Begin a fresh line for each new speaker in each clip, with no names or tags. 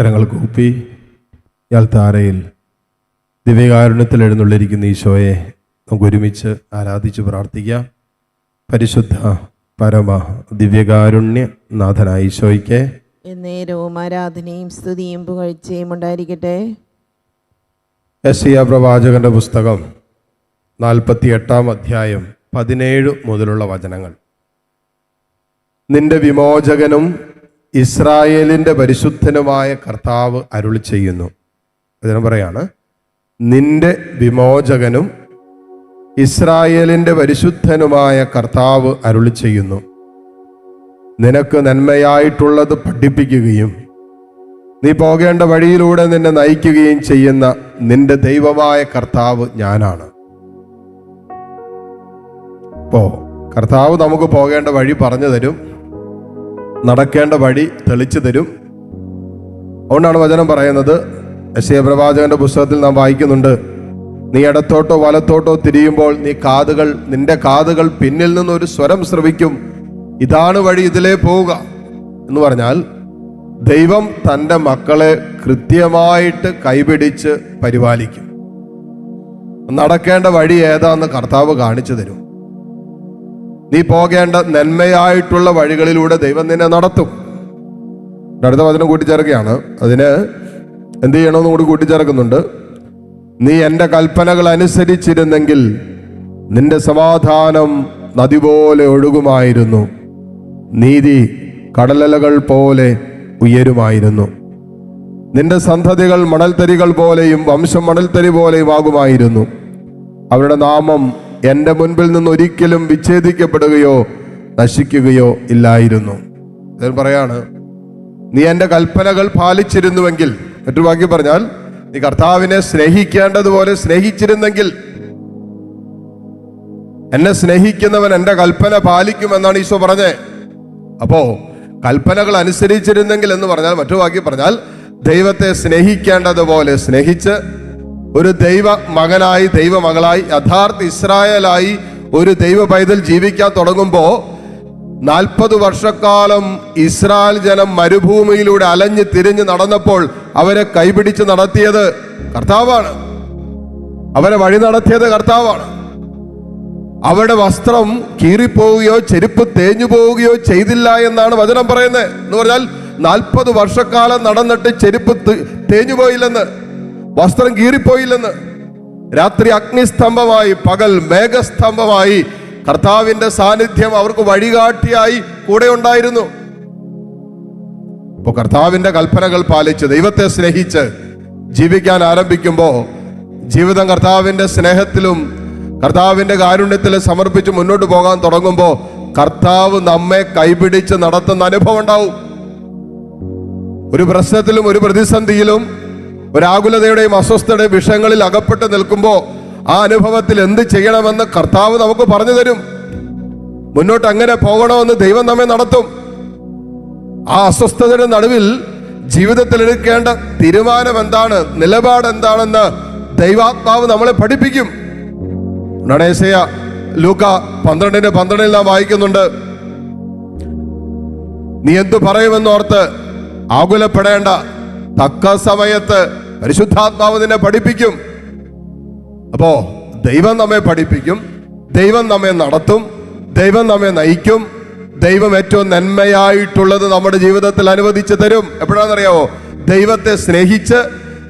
കരങ്ങൾ കൂപ്പി ഇയാൾ താരയിൽ ദിവ്യകാരുണ്യത്തിൽ എഴുന്നള്ളിരിക്കുന്ന ഈശോയെ നമുക്ക് ഒരുമിച്ച് ആരാധിച്ച് പ്രാർത്ഥിക്കാം. പരിശുദ്ധ പരമ ദിവ്യകാരുണ്യ നാഥനായ ഈശോയ്ക്ക്.
നേരവും ആരാധനയും സ്തുതിയും പുകഴ്ചയും ഉണ്ടായിരിക്കട്ടെ.
എസ് പ്രവാചകന്റെ പുസ്തകം നാൽപ്പത്തി എട്ടാം അധ്യായം പതിനേഴ് മുതലുള്ള വചനങ്ങൾ. നിന്റെ വിമോചകനും ഇസ്രായേലിന്റെ പരിശുദ്ധനുമായ കർത്താവ് അരുളി ചെയ്യുന്നു. അതിന് പറയാണ് നിന്റെ വിമോചകനും ഇസ്രായേലിന്റെ പരിശുദ്ധനുമായ കർത്താവ് അരുളി ചെയ്യുന്നു. നിനക്ക് നന്മയായിട്ടുള്ളത് പഠിപ്പിക്കുകയും നീ പോകേണ്ട വഴിയിലൂടെ നിന്നെ നയിക്കുകയും ചെയ്യുന്ന നിന്റെ ദൈവമായ കർത്താവ് ഞാനാണ്. ഇപ്പോ കർത്താവ് നമുക്ക് പോകേണ്ട വഴി പറഞ്ഞു തരും. നടക്കേണ്ട വഴി തെളിച്ചു തരും. അതുകൊണ്ടാണ് വചനം പറയുന്നത് യശയ പ്രവാചകന്റെ പുസ്തകത്തിൽ നാം വായിക്കുന്നുണ്ട് നീ ഇടത്തോട്ടോ വലത്തോട്ടോ തിരിയുമ്പോൾ നീ കാതുകൾ നിന്റെ കാതുകൾ പിന്നിൽ നിന്ന് ഒരു സ്വരം ശ്രവിക്കും ഇതാണ് വഴി ഇതിലേ പോവുക. എന്ന് പറഞ്ഞാൽ ദൈവം തന്റെ മക്കളെ കൃത്യമായിട്ട് കൈപിടിച്ച് പരിപാലിക്കും. നടക്കേണ്ട വഴി ഏതാന്ന് കർത്താവ് കാണിച്ചു തരും. നീ പോകേണ്ട നന്മയായിട്ടുള്ള വഴികളിലൂടെ ദൈവം നിന്നെ നടത്തും. അടുത്ത വചനം കൂട്ടിച്ചേർക്കുകയാണ്. അതിന് എന്ത് ചെയ്യണമെന്ന് കൂടി കൂട്ടിച്ചേർക്കുന്നുണ്ട്. നീ എന്റെ കൽപ്പനകൾ അനുസരിച്ചിരുന്നെങ്കിൽ നിന്റെ സമാധാനം നദി പോലെ ഒഴുകുമായിരുന്നു. നീതി കടലലകൾ പോലെ ഉയരുമായിരുന്നു. നിന്റെ സന്തതികൾ മണൽത്തരികൾ പോലെയും വംശം മണൽത്തരി പോലെയും ആകുമായിരുന്നു. അവരുടെ നാമം എന്റെ മുൻപിൽ നിന്ന് ഒരിക്കലും വിച്ഛേദിക്കപ്പെടുകയോ നശിക്കുകയോ ഇല്ലായിരുന്നു. അതിന് പറയാണ് നീ എന്റെ കൽപ്പനകൾ പാലിച്ചിരുന്നുവെങ്കിൽ മറ്റു ബാക്കി പറഞ്ഞാൽ നീ കർത്താവിനെ സ്നേഹിക്കേണ്ടതുപോലെ സ്നേഹിച്ചിരുന്നെങ്കിൽ എന്നെ സ്നേഹിക്കുന്നവൻ എന്റെ കൽപ്പന പാലിക്കുമെന്നാണ് ഈശോ പറഞ്ഞത് അപ്പോ കൽപ്പനകൾ അനുസരിച്ചിരുന്നെങ്കിൽ എന്ന് പറഞ്ഞാൽ മറ്റു ബാക്കി പറഞ്ഞാൽ ദൈവത്തെ സ്നേഹിക്കേണ്ടതുപോലെ സ്നേഹിച്ച് ഒരു ദൈവ മകനായി ദൈവമകളായി യഥാർത്ഥ ഇസ്രായേലായി ഒരു ദൈവ പൈതൽ ജീവിക്കാൻ തുടങ്ങുമ്പോൾ നാൽപ്പത് വർഷക്കാലം ഇസ്രായേൽ ജനം മരുഭൂമിയിലൂടെ അലഞ്ഞ് തിരിഞ്ഞ് നടന്നപ്പോൾ അവരെ കൈപിടിച്ച് നടത്തിയത് കർത്താവാണ്. അവരെ വഴി നടത്തിയത് കർത്താവാണ്. അവരുടെ വസ്ത്രം കീറിപ്പോവുകയോ ചെരുപ്പ് തേഞ്ഞു പോവുകയോ ചെയ്തില്ല എന്നാണ് വചനം പറയുന്നത്. എന്ന് പറഞ്ഞാൽ നാൽപ്പത് വർഷക്കാലം നടന്നിട്ട് ചെരുപ്പ് തേഞ്ഞു പോയില്ലെന്ന്. വസ്ത്രം കീറിപ്പോയില്ലെന്ന്. രാത്രി അഗ്നിസ്തംഭമായി പകൽ മേഘസ്തംഭമായി കർത്താവിന്റെ സാന്നിധ്യം അവർക്ക് വഴികാട്ടിയായി കൂടെ ഉണ്ടായിരുന്നു. ഇപ്പോൾ കർത്താവിന്റെ കൽപ്പനകൾ പാലിച്ച് ദൈവത്തെ സ്നേഹിച്ച് ജീവിക്കാൻ ആരംഭിക്കുമ്പോൾ ജീവിതം കർത്താവിന്റെ സ്നേഹത്തിലും കർത്താവിന്റെ കാരുണ്യത്തിലും സമർപ്പിച്ച് മുന്നോട്ട് പോകാൻ തുടങ്ങുമ്പോൾ കർത്താവ് നമ്മെ കൈപിടിച്ച് നടത്തുന്ന അനുഭവം ഉണ്ടാവും. ഒരു പ്രശ്നത്തിലും ഒരു പ്രതിസന്ധിയിലും ഒരു ആകുലതയുടെയും അസ്വസ്ഥതയുടെയും വിഷയങ്ങളിൽ അകപ്പെട്ട് നിൽക്കുമ്പോൾ ആ അനുഭവത്തിൽ എന്ത് ചെയ്യണമെന്ന് കർത്താവ് നമുക്ക് പറഞ്ഞു തരും. മുന്നോട്ട് അങ്ങനെ പോകണമെന്ന് ദൈവം നമ്മെ നടത്തും. ആ അസ്വസ്ഥതയുടെ നടുവിൽ ജീവിതത്തിൽ എടുക്കേണ്ട തീരുമാനം എന്താണ് നിലപാട് എന്താണെന്ന് ദൈവാത്മാവ് നമ്മളെ പഠിപ്പിക്കും. നടേശയ ലൂക്ക പന്ത്രണ്ടിന് പന്ത്രണ്ടിൽ നാം വായിക്കുന്നുണ്ട്. നീ എന്തു പറയുമെന്നോർത്ത് ആകുലപ്പെടേണ്ട തക്ക സമയത്ത് പരിശുദ്ധാത്മാവ് നിന്നെ പഠിപ്പിക്കും. അപ്പോ ദൈവം നമ്മെ പഠിപ്പിക്കും ദൈവം നമ്മെ നടത്തും ദൈവം നമ്മെ നയിക്കും ദൈവം ഏറ്റവും നന്മയായിട്ടുള്ളത് നമ്മുടെ ജീവിതത്തിൽ അനുവദിച്ചു തരും. എപ്പോഴാണെന്നറിയാവോ? ദൈവത്തെ സ്നേഹിച്ച്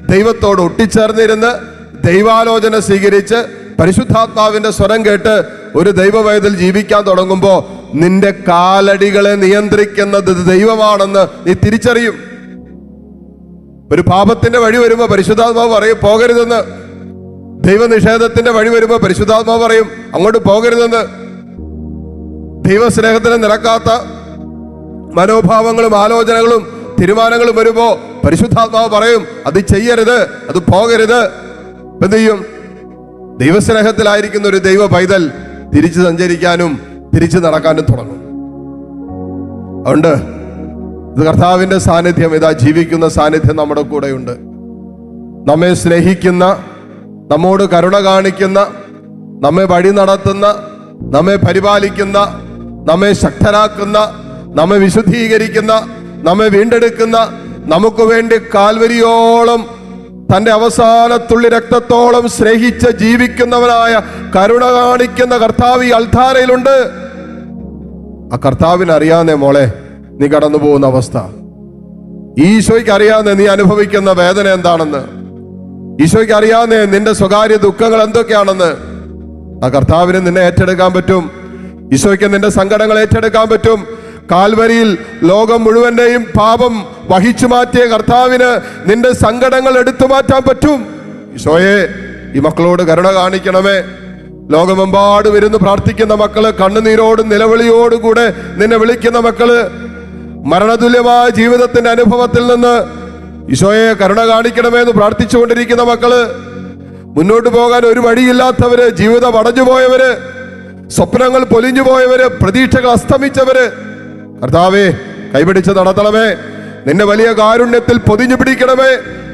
ദൈവത്തോട് ഒട്ടിച്ചേർന്നിരുന്ന് ദൈവാലോചന സ്വീകരിച്ച് പരിശുദ്ധാത്മാവിന്റെ സ്വരം കേട്ട് ഒരു ദൈവവയതിൽ ജീവിക്കാൻ തുടങ്ങുമ്പോൾ നിന്റെ കാലടികളെ നിയന്ത്രിക്കുന്നത് ദൈവമാണെന്ന് നീ തിരിച്ചറിയും. ഒരു പാപത്തിന്റെ വഴി വരുമ്പോൾ പരിശുദ്ധാത്മാവ് പറയും പോകരുതെന്ന്. ദൈവനിഷേധത്തിന്റെ വഴി വരുമ്പോൾ പരിശുദ്ധാത്മാവ് പറയും അങ്ങോട്ട് പോകരുതെന്ന്. ദൈവസ്നേഹത്തിന് നിരക്കാത്ത മനോഭാവങ്ങളും ആലോചനകളും തീരുമാനങ്ങളും വരുമ്പോ പരിശുദ്ധാത്മാവ് പറയും അത് ചെയ്യരുത് അത് പോകരുത്. എന്ത് ചെയ്യും? ദൈവസ്നേഹത്തിലായിരിക്കുന്ന ഒരു ദൈവ പൈതൽ തിരിച്ചു സഞ്ചരിക്കാനും തിരിച്ചു നടക്കാനും തുടങ്ങും. അതുകൊണ്ട് ഇത് കർത്താവിന്റെ സാന്നിധ്യം ഇതാ ജീവിക്കുന്ന സാന്നിധ്യം നമ്മുടെ കൂടെയുണ്ട്. നമ്മെ സ്നേഹിക്കുന്ന നമ്മോട് കരുണ കാണിക്കുന്ന നമ്മെ വഴി നടത്തുന്ന നമ്മെ പരിപാലിക്കുന്ന നമ്മെ ശക്തരാക്കുന്ന നമ്മെ വിശുദ്ധീകരിക്കുന്ന നമ്മെ വീണ്ടെടുക്കുന്ന നമുക്ക് വേണ്ടി കാൽവരിയോളം തന്റെ അവസാനത്തുള്ളി രക്തത്തോളം സ്നേഹിച്ച് ജീവിക്കുന്നവനായ കരുണ കാണിക്കുന്ന കർത്താവ് ഈ അൾധാരയിലുണ്ട് ആ കർത്താവിനറിയാന്നേ മോളെ നീ കടന്നു പോകുന്ന അവസ്ഥ. ഈശോയ്ക്ക് അറിയാവുന്ന നീ അനുഭവിക്കുന്ന വേദന എന്താണെന്ന്. ഈശോയ്ക്ക് അറിയാതെ നിന്റെ സ്വകാര്യ ദുഃഖങ്ങൾ എന്തൊക്കെയാണെന്ന്. ആ കർത്താവിന് നിന്നെ ഏറ്റെടുക്കാൻ പറ്റും. ഈശോയ്ക്ക് നിന്റെ സങ്കടങ്ങൾ ഏറ്റെടുക്കാൻ പറ്റും. കാൽവരിയിൽ ലോകം മുഴുവന്റെയും പാപം വഹിച്ചു മാറ്റിയ കർത്താവിന് നിന്റെ സങ്കടങ്ങൾ എടുത്തു മാറ്റാൻ പറ്റും. ഈശോയെ ഈ മക്കളോട് കരുണ കാണിക്കണമേ. ലോകമെമ്പാടും ഇരുന്ന് പ്രാർത്ഥിക്കുന്ന മക്കൾ കണ്ണുനീരോടും നിലവിളിയോടും കൂടെ നിന്നെ വിളിക്കുന്ന മക്കൾ മരണതുല്യമായ ജീവിതത്തിന്റെ അനുഭവത്തിൽ നിന്ന് ഈശോയെ കരുണ കാണിക്കണമേ എന്ന് പ്രാർത്ഥിച്ചുകൊണ്ടിരിക്കുന്ന മക്കൾ മുന്നോട്ട് പോകാൻ ഒരു വഴിയില്ലാത്തവര് ജീവിതം അടഞ്ഞു പോയവര് സ്വപ്നങ്ങൾ പൊലിഞ്ഞു പോയവര് പ്രതീക്ഷകൾ അസ്തമിച്ചവര് കർത്താവേ കൈപിടിച്ച് നടത്തണമേ. നിന്റെ വലിയ കാരുണ്യത്തിൽ പൊതിഞ്ഞു പിടിക്കണമേ.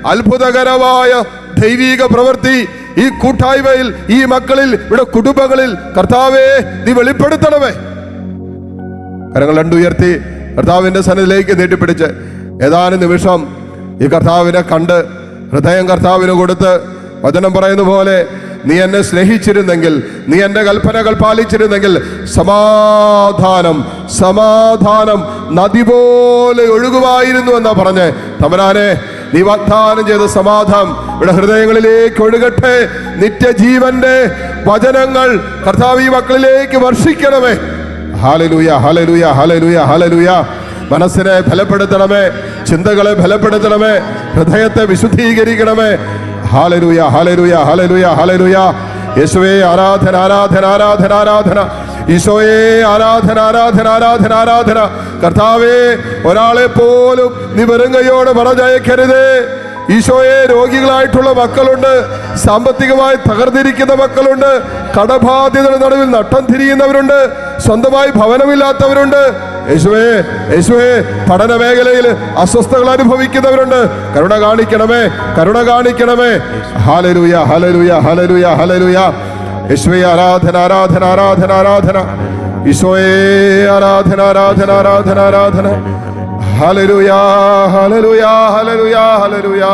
അത്ഭുതകരമായ ദൈവീക പ്രവൃത്തി ഈ കൂട്ടായ്മയിൽ ഈ മക്കളിൽ ഇവിടെ കുടുംബങ്ങളിൽ കർത്താവേ നീ വെളിപ്പെടുത്തണമേ. കരങ്ങൾ രണ്ടുയർത്തി. കർത്താവിന്റെ സന്നിധിയിലേക്ക് നീട്ടിപ്പിടിച്ച് ഏതാനും നിമിഷം ഈ കർത്താവിനെ കണ്ട് ഹൃദയം കർത്താവിന് കൊടുത്ത് വചനം പറയുന്ന പോലെ നീ എന്നെ സ്നേഹിച്ചിരുന്നെങ്കിൽ നീ എന്റെ കൽപ്പനകൾ പാലിച്ചിരുന്നെങ്കിൽ സമാധാനം സമാധാനം നദി പോലെ ഒഴുകുമായിരുന്നു എന്നാ പറഞ്ഞ്. തമരാനെ നീ വാഗ്ദാനം ചെയ്ത സമാധാനം ഇവിടെ ഹൃദയങ്ങളിലേക്ക് ഒഴുകട്ടെ. നിത്യജീവന്റെ വചനങ്ങൾ കർത്താവ് ഈ മക്കളിലേക്ക് വർഷിക്കണമേ. Hallelujah hallelujah hallelujah hallelujah. മനസ്സിനെ ഫലപ്പെടുത്തണമേ ചിന്തകളെ ഫലപ്പെടുത്തണമേ ഹൃദയത്തെ വിശുദ്ധീകരിക്കണമേ. Hallelujah hallelujah hallelujah hallelujah. യേശുവേ ആരാധന ആരാധന ആരാധന ആരാധന. ഈശോയെ ആരാധന ആരാധന ആരാധന ആരാധന. കർത്താവേ ഒരാളെ പോലും നീ വെറുങ്കയോട് പറഞ്ഞയക്കരുതേ. ഈശോയെ രോഗികളായിട്ടുള്ള മക്കളുണ്ട്. സാമ്പത്തികമായി തകർന്നിരിക്കുന്ന മക്കളുണ്ട്. കടബാധ്യതയുടെ നടുവിൽ നട്ടം തിരിയുന്നവരുണ്ട്. സ്വന്തമായി ഭവനമില്ലാത്തവരുണ്ട്. യേശുവേ യേശുവേ പഠന മേഖലയിൽ അസ്വസ്ഥകൾ അനുഭവിക്കുന്നവരുണ്ട്. കരുണ കാണിക്കണമേ കരുണ കാണിക്കണമേ. ഹാലലൂയ ഹലരുയ ഹലരുയ ഹലരുയ യേശുവേ ആരാധന ആരാധന ആരാധന ആരാധന. ഈശോയെ ആരാധന ആരാധന ആരാധന ആരാധന. ഹല്ലേലൂയ ഹല്ലേലൂയ ഹല്ലേലൂയ ഹല്ലേലൂയ.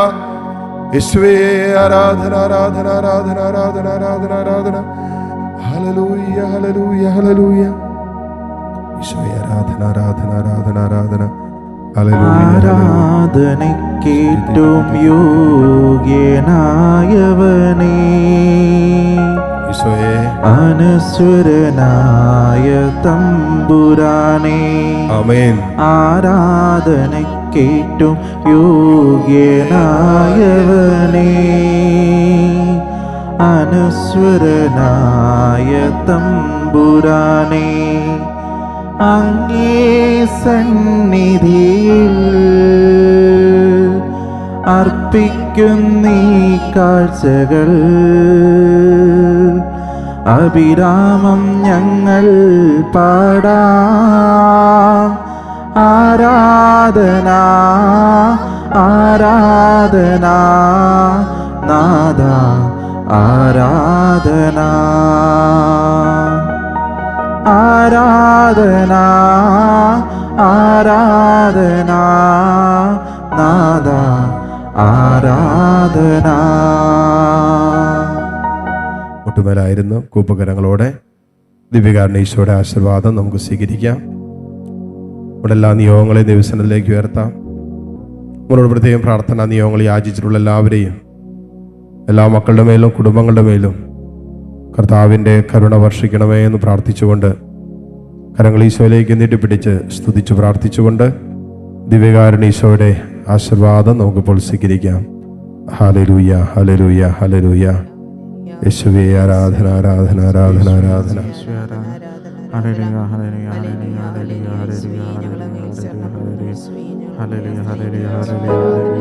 യേശുവേ ആരാധന ആരാധന ആരാധന ആരാധന ആരാധന ആരാധന. ഹലലൂയ ഹലലൂയ ഹലലൂയ ഈശോയെ ആരാധന ആരാധന ആരാധന ആരാധന.
ആരാധനക്കേറ്റവും യോഗ്യനായവനേ. അനശ്വരനായ തമ്പുരാനേ.
അമേൻ
ആരാധനക്കേറ്റവും യോഗ്യനായവനേ. അനശ്വരനായ തമ്പുരാനെ അങ്ങേ സന്നിധിയിൽ അർപ്പിക്കുന്നീ കാഴ്ചകൾ. അഭിരാമം ഞങ്ങൾ പാടാ ആരാധന ആരാധന നാദ ആരാധന? ആരാധന? ആരാധന? നാദ ആരാധന?
ഒട്ടുമേലായിരുന്നു കൂപ്പകരങ്ങളോടെ ദിവ്യകാരണീശോയുടെ ആശീർവാദം നമുക്ക് സ്വീകരിക്കാം. നമ്മുടെ എല്ലാ നിയോഗങ്ങളെയും ദിവസത്തിലേക്ക് ഉയർത്താം. നമ്മളോട് പ്രത്യേകം പ്രാർത്ഥന നിയോഗങ്ങൾ യാചിച്ചിട്ടുള്ള എല്ലാവരെയും എല്ലാ മക്കളുടെ മേലും കുടുംബങ്ങളുടെ മേലും കർത്താവിന്റെ കരുണ വർഷിക്കണമേ എന്ന് പ്രാർത്ഥിച്ചുകൊണ്ട് കരങ്ങൾ ഈശോയിലേക്ക് നീട്ടി പിടിച്ച് സ്തുതിച്ച് പ്രാർത്ഥിച്ചുകൊണ്ട് ദിവ്യകാരണ ഈശോയുടെ ആശീർവാദം നമുക്കിപ്പോൾ സ്വീകരിക്കാം. ഹലരൂയ ഹലലൂയ ഹലലൂയ യേശുവേ ആരാധന ആരാധന ആരാധന ആരാധന.
ഹല്ലേലൂയ ഹല്ലേലൂയ ഹല്ലേലൂയ ഹല്ലേലൂയ.